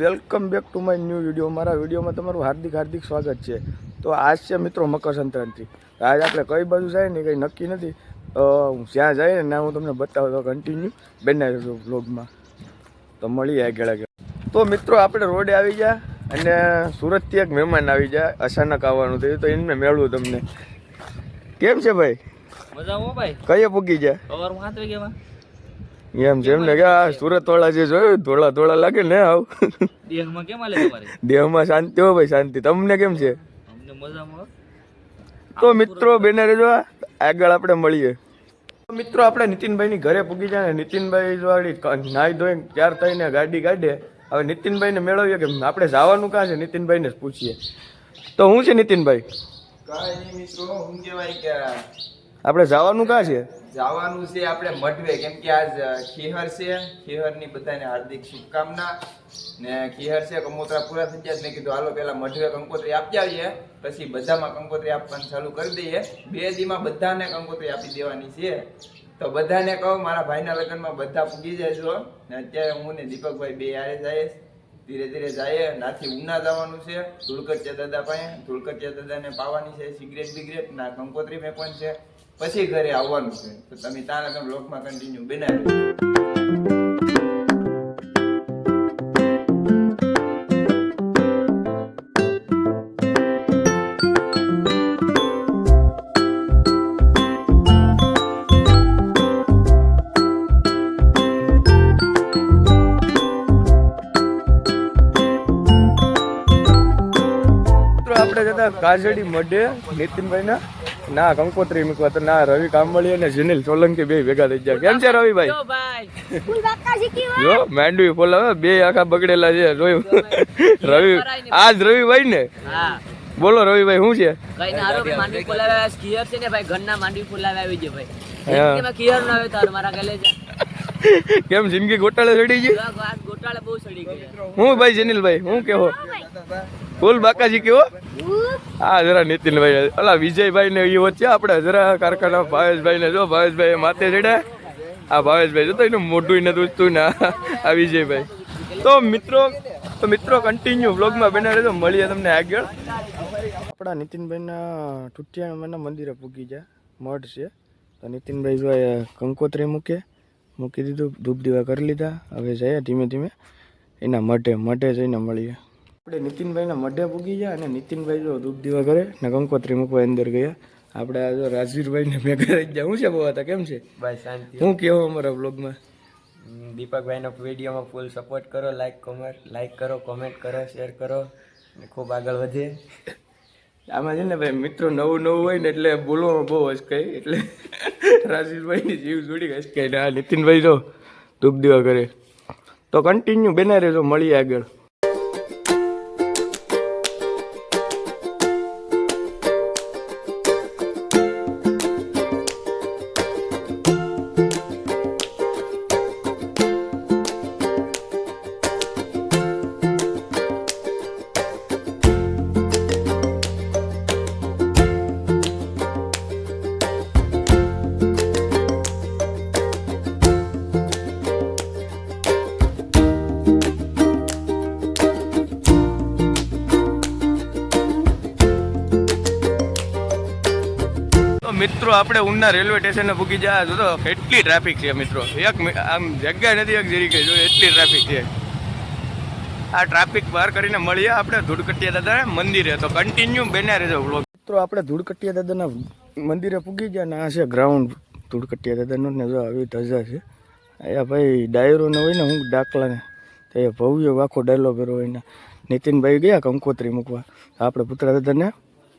Welcome back to my new video. મારા વિડીયોમાં તમારું હાર્દિક હાર્દિક સ્વાગત છે. તો આજ છે મિત્રો મકર સંક્રાંતિ. આજ આપણે કઈ બાજુ જાય ને કંઈ નક્કી નથી. હું જ્યાં જાય ને હું તમને બતાવું તો કન્ટિન્યુ બનાવી દઉં બ્લોગમાં તો મળીએ આગળ આગળ. તો મિત્રો આપણે રોડે આવી ગયા અને સુરતથી એક મહેમાન આવી જાય અચાનક આવવાનું થયું તો એમને મેળવું તમને. કેમ છે ભાઈ? મજા ભાઈ. સવારમાં સાત વાગ્યામાં. એમ જેમ ને કે આ સુરત વાળા જે જોયું ધોળા ધોળા લાગે ને આવ. દેહમાં કેમ હાલે તમારે? દેહમાં શાંતિ હો ભાઈ શાંતિ. તમને કેમ છે? અમને મજામાં તો મિત્રો બેને રેજો આગળ આપણે મળીએ. તો મિત્રો આપણે નીતિનભાઈની ઘરે પૂગી જાય ને નીતિનભાઈ જો આડી ક- નાહી ધોઈને તૈયાર થઈને ગાડી કાઢે. હવે નીતિનભાઈને મેળવીએ કે આપણે જવાનું કાં છે? નીતિનભાઈને જ પૂછીએ. તો હું છે નીતિનભાઈ? કાંઈ મિત્રો હું કહેવાય કે આપણે જવાનું ક્યાં છે? જવાનું છે આપણે મઢવે, કેમ કે આજ ખીહર છે. ખીહરની બધાને હાર્દિક શુભકામના. ને ખીહર છે, કંકોત્રા પૂરા થઈ ગયા મેં કીધું, હાલો પેલા મઢવે કંકોત્રી આપી આવીએ. પછી બધામાં કંકોત્રી આપવાનું ચાલુ કરી દઈએ. બે દીમાં બધાને કંકોત્રી આપી દેવાની છે. તો બધાને કહો, મારા ભાઈના લગ્નમાં બધા પૂગી જજો ને અત્યારે હું ને દીપકભાઈ બે આરે જાય. ધીરે ધીરે જાય નાથી ઉના જવાનું છે. ધુળકટિયા દાદા પાસે. ધુળકટિયા દાદાને પાવાની છે. સિગરેટ બિગરેટ ના કંકોત્રી મેં પણ છે. પછી ઘરે આવવાનું છે. તો તમે તારા તમે લોકમાં કન્ટિન્યુ બનાવી આપણે જતા કાજડી મઢે નીતિનભાઈના ના કંકોત્રી મૂકવા તો ના રવિ કાંબળી અને જનીલ સોલંકી બે ભેગા થઈ ગયા. કેમ છે રવિભાઈ ભાઈ? જો માંડવી ફોલાવે બે આખા બગડેલા છે જોયું? રવિ આજ રવિભાઈ ને? હા. બોલો રવિભાઈ શું છે? કઈ ના હારો ભાઈ માંડવી ફોલાવ્યા ખીયર છે ને ભાઈ ઘરના માંડવી ફોલાવ્યા આવી ગયો ભાઈ. હા. જિંદગીમાં ન આવે તાર મારા ગલે જા. કેમ જિંદગી ગોટાળે ચડી ગઈ? ગોટાળે બહુ ચડી ગઈ. હું ભાઈ જનીલભાઈ હું કેવો? ફૂલ બાકાજી કેવો? હા? જરા નીતિનભાઈ ઓલા વિજયભાઈ ને એ વચ્ચે આપણે જરા કારખાના ભાવેશભાઈ ને જો ભાવેશભાઈ માથે ચડ્યા. આ ભાવેશભાઈ જો તો એનું મોઢું નથી દૂધતું ને આ વિજયભાઈ. તો મિત્રો તો મિત્રો કન્ટિન્યુ વ્લોગમાં બના રહેજો મળીએ તમને આગળ. આપણા નીતિનભાઈના ટુટિયાના મંદિરે પૂગી જાય મઢ છે. તો નીતિનભાઈ જો કંકોત્રી મૂકે મૂકી દીધું ધૂપ દીવા કરી લીધા. હવે જઈએ ધીમે ધીમે એના મઢે મઢે જઈને મળીએ. આપણે નીતિનભાઈના મઢે પૂગી ગયા અને નીતિનભાઈ જો ધૂપ દીવા કરે ને કંકોત્રી મૂકવા અંદર ગયા. આપણે આ જો રાજવીરભાઈને મેં ઘરે ગયા. હું છે બહુ હતા? કેમ છે? ભાઈ શાંતિ. હું કેવો અમારા બ્લોગમાં દીપકભાઈનો વિડીયોમાં ફૂલ સપોર્ટ કરો લાઈક કોમેન્ટ લાઈક કરો કોમેન્ટ કરો શેર કરો અને ખૂબ આગળ વધે. આમાં છે ને ભાઈ મિત્રો નવું નવું હોય ને એટલે બોલવામાં બહુ હસકાય એટલે રાજવીરભાઈની જીવ જોડી હસકાય ને આ નીતિનભાઈ જો ધૂપ દીવા કરે. તો કન્ટિન્યુ બેના રહેજો મળીએ આગળ. તો મિત્રો, આપણે ઉના રેલવે સ્ટેશને પૂકી જાય જો તો એટલી ટ્રાફિક છે મિત્રો. એક આમ જગ્યા નથી એક જરી જો એટલી ટ્રાફિક છે. આ ટ્રાફિક પાર કરીને મળીએ આપણે ધૂળકટિયા દાદા મંદિરે. તો કન્ટિન્યુ બેના રહેજો વ્લોગ મિત્રો, આપણે ધૂળકટિયા દાદાના મંદિરે પૂગી ગયા ને આ છે ગ્રાઉન્ડ ધૂળકટિયા દાદાનું ને જો આવી ધજા છે. અહીંયા ભાઈ ડાયરો ને હોય ને, હું ડાકલાને તો એ ભવ્ય આખો ડાયલો કર્યો હોય ને. નીતિનભાઈ ગયા કંકોત્રી મૂકવા. આપણે પુત્રા દાદાને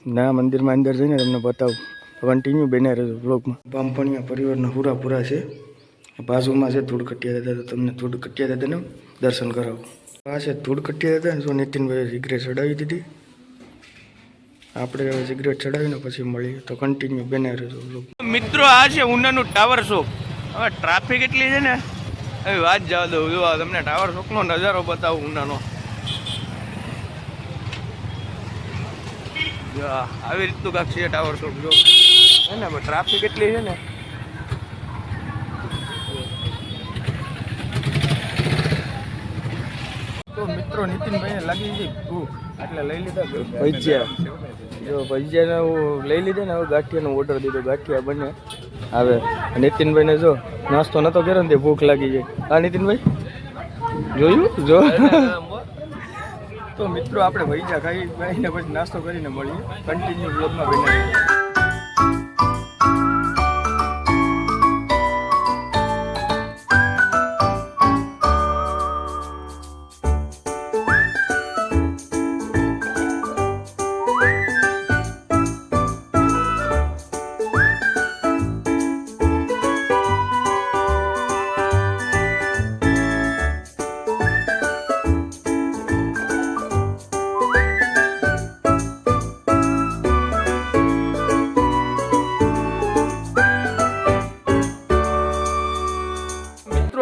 ના મંદિરમાં અંદર જઈને તમને બતાવું. કન્ટિન્યુ બન્યા રહેજો બ્લોગમાં. બામપણિયા પરિવારના પૂરા છે. બાજુમાં છે ધૂળકટિયા દાદા, તો તમને ધૂળકટિયા દાદાને દર્શન કરાવો. આ છે ધૂળકટિયા દાદા જો નીતિનભાઈ સિગરેટ ચડાવી દીધી. આપણે હવે સિગરેટ ચડાવીને પછી મળીએ. તો કન્ટિન્યુ બેના રહેજો મિત્રો, આ છે ઉનાનું ટાવર શોપ હવે ટ્રાફિક એટલી છે ને હવે વાત જવા દઉં. જો તમને ટાવર શોપનો નજારો બતાવું ઉનાનો. જો આવી રીતનું કાંક છે ટાવર શોપ જો. હે ને ટ્રાફિક એટલી છે ને. તો મિત્રો નીતિનભાઈને લાગી ગઈ ભૂખ એટલે લઈ લીધા ભજીયા. જો ભજીયાને હું લઈ લીધા ને હવે ગાંઠિયાનો ઓર્ડર દીધો. ગાંઠિયા બને. આવે. નીતિનભાઈને જો નાસ્તો નતો કર્યો ને તે ભૂખ લાગી જાય હા નીતિનભાઈ? જોયું? જો. તો મિત્રો આપણે ભજીયા ખાઈ ને પછી નાસ્તો કરીને મળીએ. કન્ટિન્યુ બ્લોગમાં બને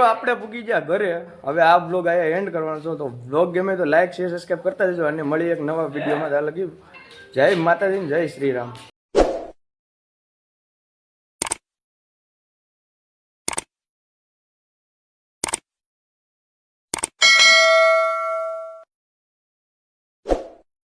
મિત્રો, આપણે પૂકી ગયા ઘરે. હવે આ બ્લોગ આયા એન્ડ કરવાનો છો. તો બ્લોગ ગમે તો લાઈક શેર સબસ્ક્રાઈબ કરતા જજો. અને મળી એક નવા વિડીયોમાં ત્યાં લગી જય માતાજી જય શ્રી રામ.